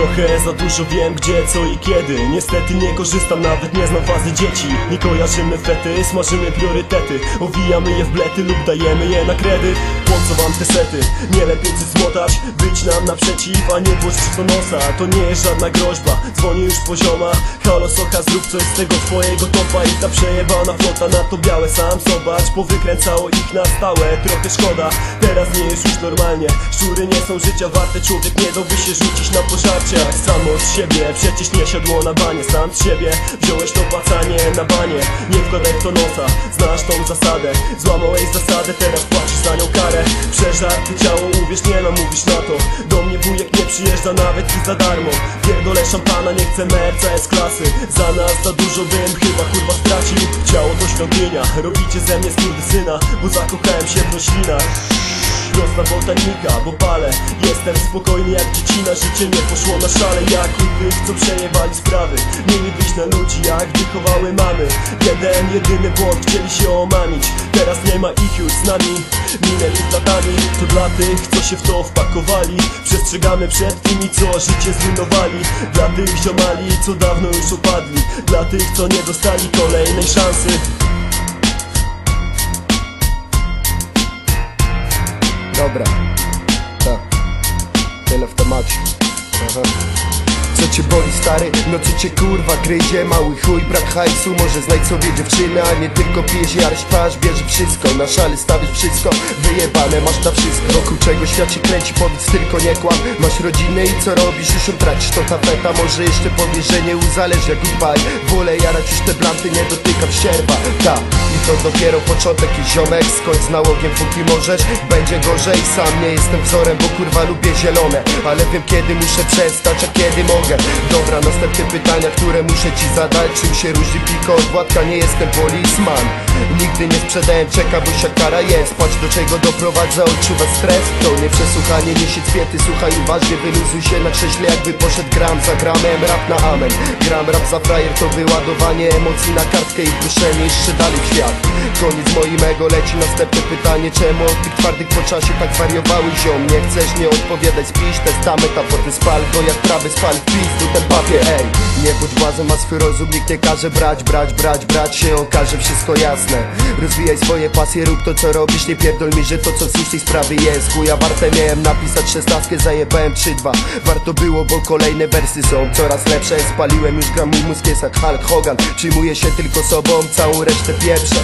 Trochę za dużo wiem gdzie, co i kiedy. Niestety nie korzystam, nawet nie znam fazy dzieci. Nie kojarzymy fety, smażymy priorytety. Owijamy je w blety lub dajemy je na kredyt co wam te sety? Nie lepiej coś zmotać. Być nam naprzeciw, a nie włożyć w to nosa. To nie jest żadna groźba, dzwoni już pozioma Halo socha, zrób coś z tego twojego topa. I ta przejebana flota na to białe sam zobacz. Powykręcało ich na stałe, trochę szkoda. Teraz nie jest już normalnie. Szczury nie są życia warte, człowiek nie dałby się rzucić na pożarciach Sam od siebie, przecież nie siadło na banie Sam z siebie. Wziąłeś to płacanie banie Nie wkładaj w to nosa, znasz tą zasadę. Złamałeś zasadę, teraz płacisz za nią karę. Przeżarty ciało, uwierz, nie namówisz na to. Do mnie wujek nie przyjeżdża nawet i za darmo. Pierdolę szampana, nie chcę merca S klasy. Za nas za dużo bym chyba kurwa stracił. Ciało to świątynia, robicie ze mnie syna Bo zakochałem się w roślinach Prosta botanika, bo palę. Jestem spokojny jak dziecina Życie nie poszło na szale. Jak u tych, co przejewali sprawy Mieli być na ludzi, jak wychowały mamy. Jeden, jedyny błąd, chcieli się omamić. Teraz nie ma ich już z nami. Minęli latami. To dla tych, co się w to wpakowali. Przestrzegamy przed tymi, co życie zrujnowali. Dla tych ziomali, co dawno już upadli Dla tych, co nie dostali kolejnej szansy No co cię kurwa gryzie? Mały chuj, brak hajsu Może znajdź sobie dziewczynę, a nie tylko pijesz jar śpasz Bierze wszystko, na szale stawisz wszystko Wyjebane masz na wszystko. Wokół czego świat się kręci, powiedz tylko nie kłam. Masz rodzinę i co robisz? Już ją tracisz to tapeta Może jeszcze powiesz, że nie uzależnia goodbye Wolę jarać już te blanty, nie dotykam sierba Ta, i to dopiero początek i ziomek Skończ z nałogiem, póki możesz Będzie gorzej, sam nie jestem wzorem Bo kurwa lubię zielone Ale wiem kiedy muszę przestać, a kiedy mogę. Dobra, następne pytania, które muszę ci zadać Czym się różni piko od Władka? Nie jestem polisman Nigdy nie sprzedałem czeka, bo siakara jest. Patrz do czego doprowadza, odczuwa stres. To nie przesłuchanie, nie się cwiety Słuchaj uważnie, wyluzuj się na krześle Jakby poszedł gram. Za gramem, rap na amen. Gram rap za frajer, to wyładowanie emocji na kartkę I wruszenie jeszcze dalej w świat. Koniec moim leci następne pytanie. Czemu od tych twardych po czasie tak wariowały ziom? Nie chcesz nie odpowiadać, spisz testament A potem spal go jak prawy spal w pizdu ten papier Ej, nie bądź władzą, ma swój rozum Nikt nie każe brać, brać, brać, brać się okaże wszystko jasne Rozwijaj swoje pasje, rób to co robisz Nie pierdol mi, że to co w tej sprawy jest Chuja. Warte miałem napisać szesnastkę, zajebałem 3-2 Warto było, bo kolejne wersy są coraz lepsze. Spaliłem już gram, mój mózg jest jak Hulk Hogan. Przyjmuję się tylko sobą, całą resztę pierwsze